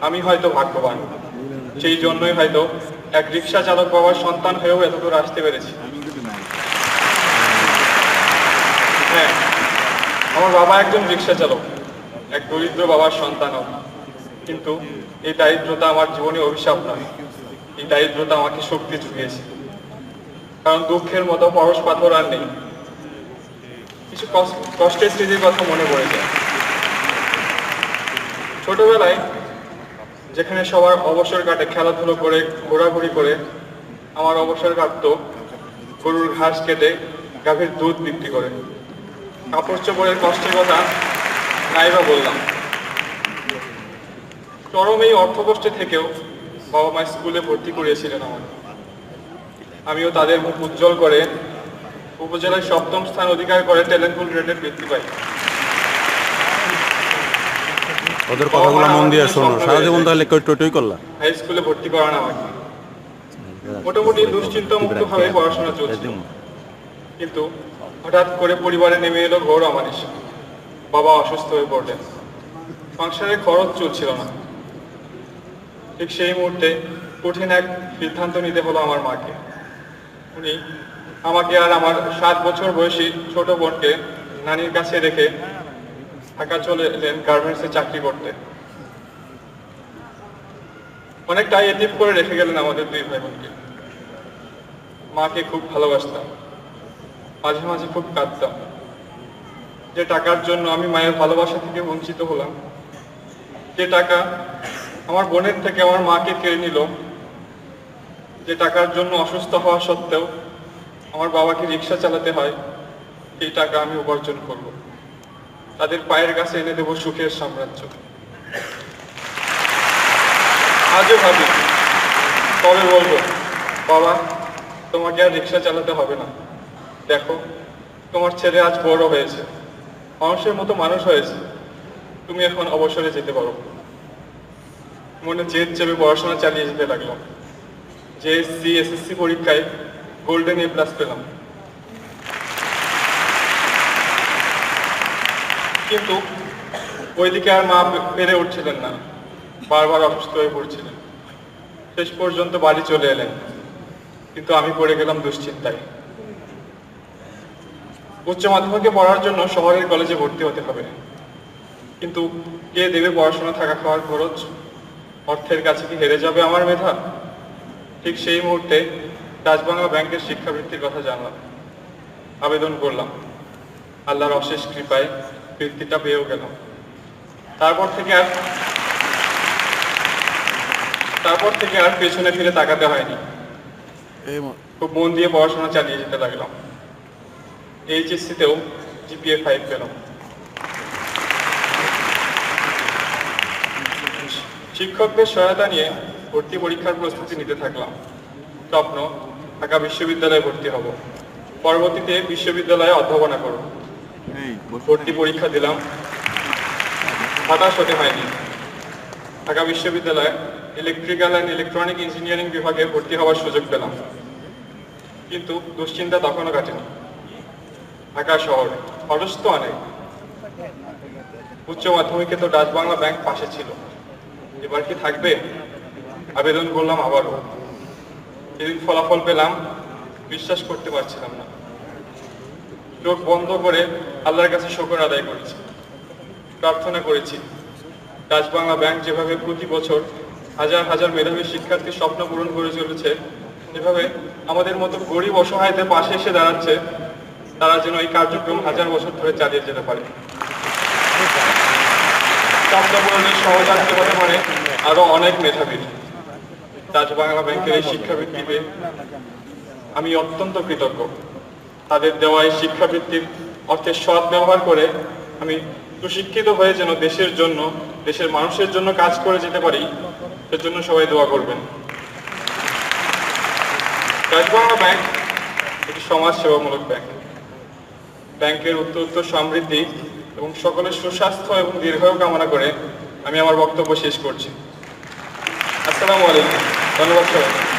আমি হয়তো ভাগ্যবান। সেই জন্যই হয়তো এক রিক্সা চালক বাবার সন্তান হয়েও এতদূর আসতে পেরেছি। হ্যাঁ আমার বাবা একজন রিক্সা চালক, এক দরিদ্র বাবার সন্তানও। কিন্তু এই দারিদ্রতা আমার জীবনে অভিশাপ নয়। এই দারিদ্রতা আমাকে শক্তি জুগিয়েছে। কারণ দুঃখের মতো পরশ পাথর আর নেই। কিছু কষ্ট- কষ্টের স্মৃতির কথা মনে পড়ে যায়। ছোটবেলায় যেখানে সবার অবসর কাটে, খেলাধুলো করে, ঘোরাঘুরি করে, আমার অবসর কাটতো। গরুর ঘাস কেটে গাভীর দুধ বিক্রি করে। কাপড় চোপড়ের কষ্টের কথা নাইবা বললাম। চরম এই অর্থকষ্টে থেকেও বাবা মা স্কুলে ভর্তি করিয়েছিলেন আমার আমিও তাদের মুখ উজ্জ্বল করে উপজেলায় সপ্তম স্থান অধিকার করে ট্যালেন্টফুল গ্রেডের বৃদ্ধি পাই। ওদের কথাগুলো মন দিয়ে শোনো। সারা জীবন তাহলে কই টই করলা? হাই স্কুলে ভর্তি করানো আমাকে মোটামুটি দুশ্চিন্তা মুক্ত ভাবে পড়াশোনা চলছিল কিন্তু হঠাৎ করে পরিবারে নেমে এলো ঘোর অমানিস বাবা অসুস্থ হয়ে পড়লেন। সংসারের খরচ চলছিল না। ঠিক সেই মুহূর্তে কঠিন এক সিদ্ধান্ত নিতে হলো আমার মাকে। উনি আমাকে আর আমার সাত বছর বয়সী ছোট বোনকে নানির কাছে রেখে ঢাকা চলে এলেন গার্মেন্টসে চাকরি করতে। অনেকটাই এটিভ করে রেখে গেলেন আমাদের দুই ভাই বোনকে মাকে খুব ভালোবাসতাম। মাঝে মাঝে খুব কাঁদতাম। যে টাকার জন্য আমি মায়ের ভালোবাসা থেকে বঞ্চিত হলাম, যে টাকা আমার বোনের থেকে আমার মাকে কেড়ে নিল, যে টাকার জন্য অসুস্থ হওয়া সত্ত্বেও আমার বাবাকে রিক্সা চালাতে হয়, এই টাকা আমি উপার্জন করব। তাদের পায়ের কাছে এনে দেবো সুখের সাম্রাজ্য। আজও ভাবি কবে বলব, বাবা, তোমাকে আর রিক্সা চালাতে হবে না। দেখো, তোমার ছেলে আজ বড় হয়েছে, মানুষের মতো মানুষ হয়েছে। তুমি এখন অবসরে যেতে পারো। মনে জেদ চেপে পড়াশোনা চালিয়ে যেতে লাগলাম। জেএসসি এসএসসি পরীক্ষায় গোল্ডেন এ প্লাস পেলাম। কিন্তু ওইদিকে আর মা পেরে উঠছিলেন না, বারবার অসুস্থ হয়ে পড়ছিলেন। শেষ পর্যন্ত বাড়ি চলে এলেন, কিন্তু আমি পড়ে গেলাম দুশ্চিন্তায়। উচ্চ মাধ্যমিকে পড়ার জন্য শহরের কলেজে ভর্তি হতে হবে। কিন্তু কে দেবে পড়াশোনা, থাকা খাওয়ার খরচ? অর্থের কাছে কি হেরে যাবে আমার মেধা? ঠিক সেই মুহূর্তে রাজবাংলা ব্যাংকের শিক্ষাবৃত্তির কথা জানলাম। আবেদন করলাম। আল্লাহর অশেষ কৃপায় বৃত্তিটা পেয়েও গেলাম তারপর থেকে আর তারপর থেকে আর পেছনে ফিরে তাকাতে হয়নি। খুব মন দিয়ে পড়াশোনা চালিয়ে যেতে লাগলাম। এইচএসসিতেও জিপিএ ফাইভ পেলাম। শিক্ষকদের সহায়তা নিয়ে ভর্তি পরীক্ষার প্রস্তুতি নিতে থাকলাম। স্বপ্ন ঢাকা বিশ্ববিদ্যালয়ে ভর্তি হব। পরবর্তীতে বিশ্ববিদ্যালয়ে অধ্যাপনা করব। ভর্তি পরীক্ষা দিলাম। হতাশ হতে হয়নি। ঢাকা বিশ্ববিদ্যালয়ে ইলেকট্রিক্যাল অ্যান্ড ইলেকট্রনিক ইঞ্জিনিয়ারিং বিভাগে ভর্তি হওয়ার সুযোগ পেলাম। কিন্তু দুশ্চিন্তা তখনও কাটেনি। ঢাকা শহর খরচ তো অনেক। উচ্চ মাধ্যমিকে তো ডাচ বাংলা ব্যাংক পাশে ছিল। এবার কি থাকবে? আবেদন করলাম আবারও। যেদিন ফলাফল পেলাম, বিশ্বাস করতে পারছিলাম না। চোখ বন্ধ করে আল্লাহর কাছে শকর আদায় করেছি। প্রার্থনা করেছি। ডাচ বাংলা ব্যাংক যেভাবে প্রতি বছর হাজার হাজার মেধাবী শিক্ষার্থীর স্বপ্ন পূরণ করে চলেছে যেভাবে আমাদের মতো গরিব অসহায়দের পাশে এসে দাঁড়াচ্ছে, তারা যেন এই কার্যক্রম হাজার বছর ধরে চালিয়ে যেতে পারে। স্বপ্ন পূরণের সহযাত্রী হতে পারে আরও অনেক মেধাবী। ডাচ বাংলা ব্যাংকের এই শিক্ষাবৃত্তি পেয়ে আমি অত্যন্ত কৃতজ্ঞ। তাদের দেওয়া এই শিক্ষাবৃত্তির অর্থের সৎ ব্যবহার করে আমি সুশিক্ষিত হয়ে যেন দেশের জন্য, দেশের মানুষের জন্য কাজ করে যেতে পারি, সেজন্য সবাই দোয়া করবেন। রাজবাংলা ব্যাংক একটি সমাজ সেবামূলক ব্যাংক। ব্যাংকের উত্তর উত্তর সমৃদ্ধি এবং সকলের সুস্বাস্থ্য এবং দীর্ঘায়ু কামনা করে আমি আমার বক্তব্য শেষ করছি। আসসালামু আলাইকুম। ধন্যবাদ সবাই